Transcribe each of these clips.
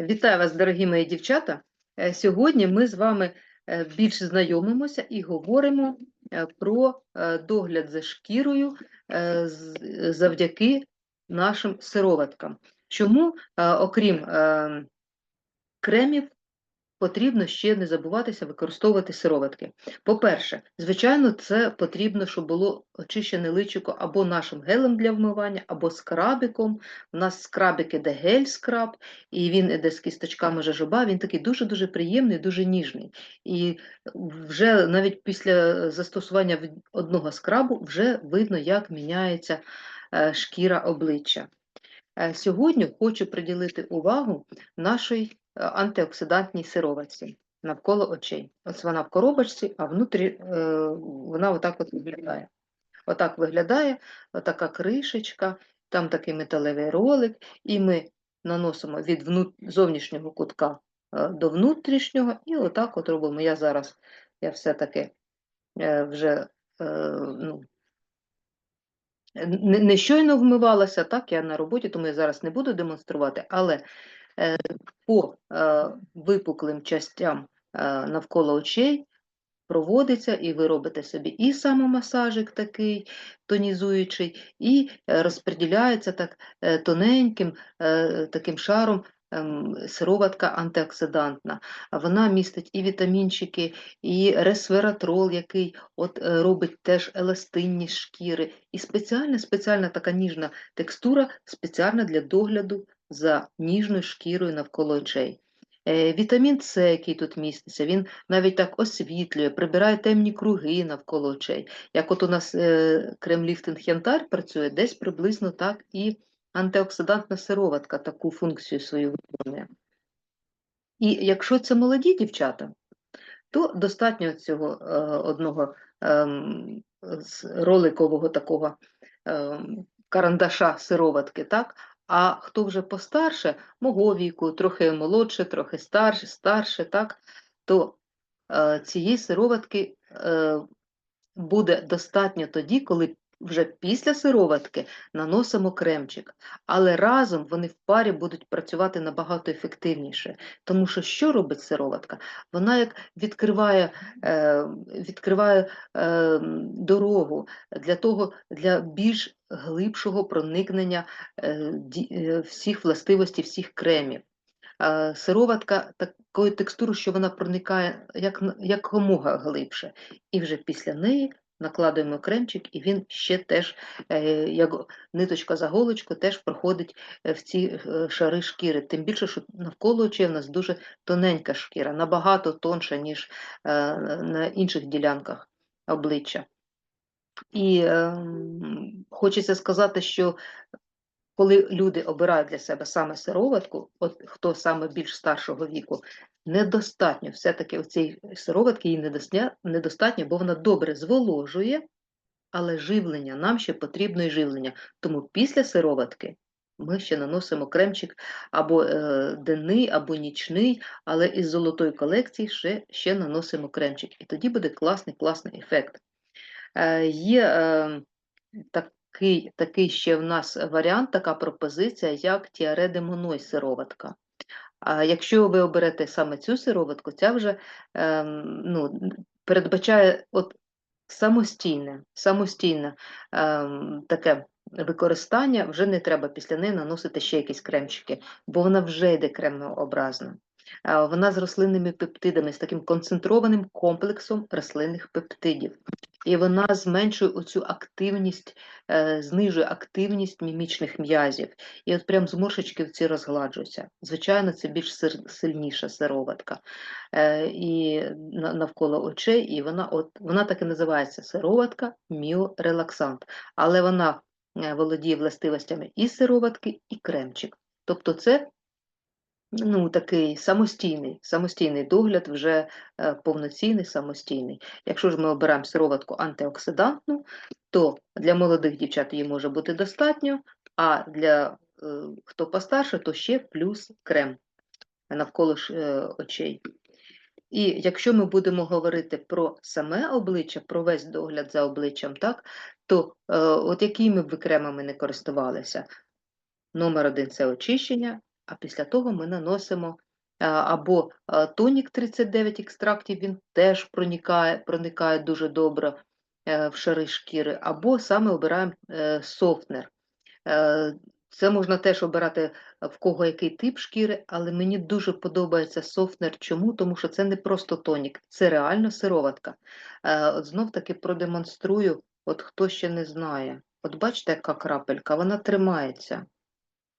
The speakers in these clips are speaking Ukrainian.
Вітаю вас, дорогі мої дівчата. Е, Сьогодні ми з вами більш більше знайомимося і говоримо е, про е, догляд за шкірою е, завдяки нашим сироваткам. Чому, е, окрім е, кремів, потрібно ще не забуватися використовувати сироватки. По-перше, звичайно, це потрібно, щоб було очищене личико або нашим гелем для вмивання, або скрабиком. У нас скрабик іде гель-скраб, і він іде з кісточками жожоба, він такий дуже-дуже приємний, дуже ніжний. І вже навіть після застосування одного скрабу вже видно, як міняється е, шкіра обличчя. Е, Сьогодні хочу приділити увагу нашій антиоксидантній сироватці навколо очей. Ось вона в коробочці, а внутрі е, вона отак от виглядає. Отак виглядає, отака кришечка, там такий металевий ролик, і ми наносимо від вну- зовнішнього кутка е, до внутрішнього, і отак от робимо. Я зараз, я все-таки е, вже е, ну, не, щойно вмивалася, так, я на роботі, тому я зараз не буду демонструвати, але е, по е, випуклим частям е, навколо очей проводиться, і ви робите собі і самомасажик такий тонізуючий, і е, розподіляється так е, тоненьким е, таким шаром ем, сироватка антиоксидантна. Вона містить і вітамінчики, і ресвератрол, який от е, робить теж еластинність шкіри, і спеціальна, спеціальна така ніжна текстура спеціальна для догляду за ніжною шкірою навколо очей. Е, Вітамін С, який тут міститься, він навіть так освітлює, прибирає темні круги навколо очей. Як от у нас е, крем-ліфтинг янтар працює, десь приблизно так і антиоксидантна сироватка таку функцію свою виконує. І якщо це молоді дівчата, то достатньо цього е, одного ем, роликового такого ем, карандаша сироватки, так? А хто вже постарше, мого віку, трохи молодше, трохи старше, старше, так? то е, цієї сироватки е, буде достатньо тоді, коли вже після сироватки наносимо кремчик, але разом вони в парі будуть працювати набагато ефективніше. Тому що що робить сироватка? Вона як відкриває, е, відкриває е, дорогу для того, для більш глибшого проникнення е, всіх властивостей, всіх кремів. Сироватка такої текстури, що вона проникає як, якомога глибше. І вже після неї накладуємо кремчик, і він ще теж, е, як ниточка за голочку, теж проходить е, в ці е, шари шкіри. Тим більше, що навколо очей в нас дуже тоненька шкіра, набагато тонша, ніж на інших ділянках обличчя. І хочеться сказати, що коли люди обирають для себе саме сироватку, от хто саме більш старшого віку, недостатньо все-таки цієї сироватки їй недостатньо, бо вона добре зволожує, але живлення, нам ще потрібно і живлення. Тому після сироватки ми ще наносимо кремчик або е, денний, або нічний, але із золотої колекції ще, ще наносимо кремчик. І тоді буде класний, класний ефект. Е, Є е, такий, такий ще в нас варіант, така пропозиція, як тіаре Моной сироватка. А якщо ви оберете саме цю сироватку, ця вже ем, ну, передбачає от самостійне, самостійне ем, таке використання, вже не треба після неї наносити ще якісь кремчики, бо вона вже йде кремообразна. Е, Вона з рослинними пептидами, з таким концентрованим комплексом рослинних пептидів. І вона зменшує оцю активність, е, знижує активність мімічних м'язів. І от прям зморшечки в ці розгладжуються. Звичайно, це більш сильніша сироватка е, і навколо очей, і вона от вона так і називається сироватка міорелаксант. Але вона е, володіє властивостями і сироватки, і кремчик. Тобто це ну, такий самостійний, самостійний догляд, вже е, повноцінний, самостійний. Якщо ж ми обираємо сироватку антиоксидантну, то для молодих дівчат її може бути достатньо, а для е, хто постарше, то ще плюс крем навколо ж, е, очей. І якщо ми будемо говорити про саме обличчя, про весь догляд за обличчям, так, то от якими б ви кремами не користувалися? Номер один це очищення, а після того ми наносимо або тонік 39 екстрактів, він теж проникає, проникає дуже добре е, в шари шкіри, або саме обираємо е, софтнер. Е, Це можна теж обирати в кого який тип шкіри, але мені дуже подобається софтнер. Чому? Тому що це не просто тонік, це реально сироватка. Е, От знов таки продемонструю, от хто ще не знає. От бачите, яка крапелька, вона тримається.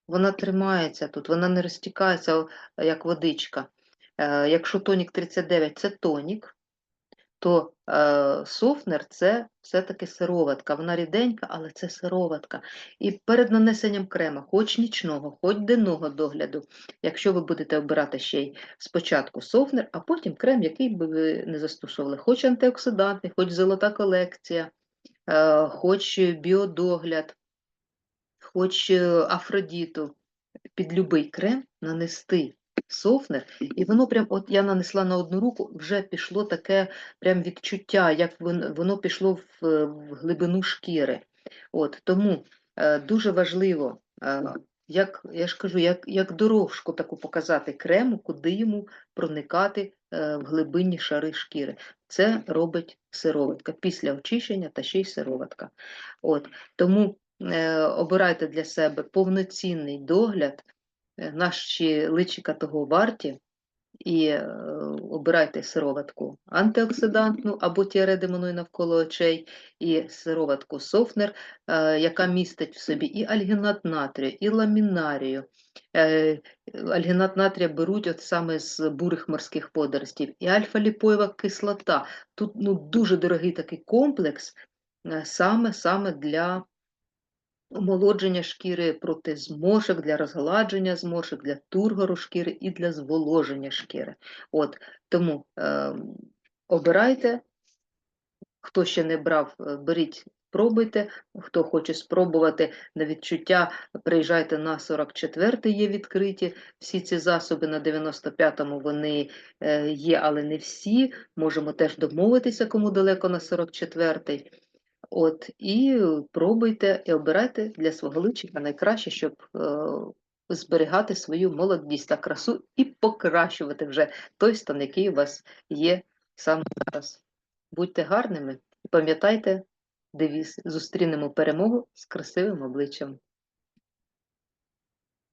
Вона тримається тут, вона не розтікається, як водичка. Е, Якщо тонік 39 це тонік, то е, софнер це все-таки сироватка. Вона ріденька, але це сироватка. І перед нанесенням крема, хоч нічного, хоч денного догляду, якщо ви будете обирати ще й спочатку софнер, а потім крем, який би ви не застосовували, хоч антиоксидантний, хоч золота колекція, е, хоч біодогляд, хоч Афродіту, під любий крем нанести софнер, і воно прям, от я нанесла на одну руку, вже пішло таке прям відчуття, як воно, пішло в, е, в глибину шкіри. От, тому е, дуже важливо, е, як я ж кажу, як, як дорожку таку показати крему, куди йому проникати е, в глибинні шари шкіри. Це робить сироватка після очищення та ще й сироватка. От, тому обирайте для себе повноцінний догляд, е, наші личика того варті, і е, обирайте сироватку антиоксидантну або тіаредимоную навколо очей, і сироватку софнер, е, яка містить в собі і альгінат натрію, і ламінарію. Е, Альгінат натрія беруть от саме з бурих морських водоростів, і альфа-ліпоєва кислота. Тут ну, дуже дорогий такий комплекс, е, саме, саме для омолодження шкіри проти зморшок, для розгладження зморшок, для тургору шкіри і для зволоження шкіри. От, тому е, обирайте, хто ще не брав, е, беріть, пробуйте. Хто хоче спробувати на відчуття, приїжджайте на 44-й, є відкриті. Всі ці засоби на 95-му вони е, є, але не всі. Можемо теж домовитися, кому далеко на 44-й. От, і пробуйте і обирайте для свого личика найкраще, щоб е, зберігати свою молодість та красу і покращувати вже той стан, який у вас є саме зараз. Будьте гарними і пам'ятайте девіз: зустрінемо перемогу з красивим обличчям.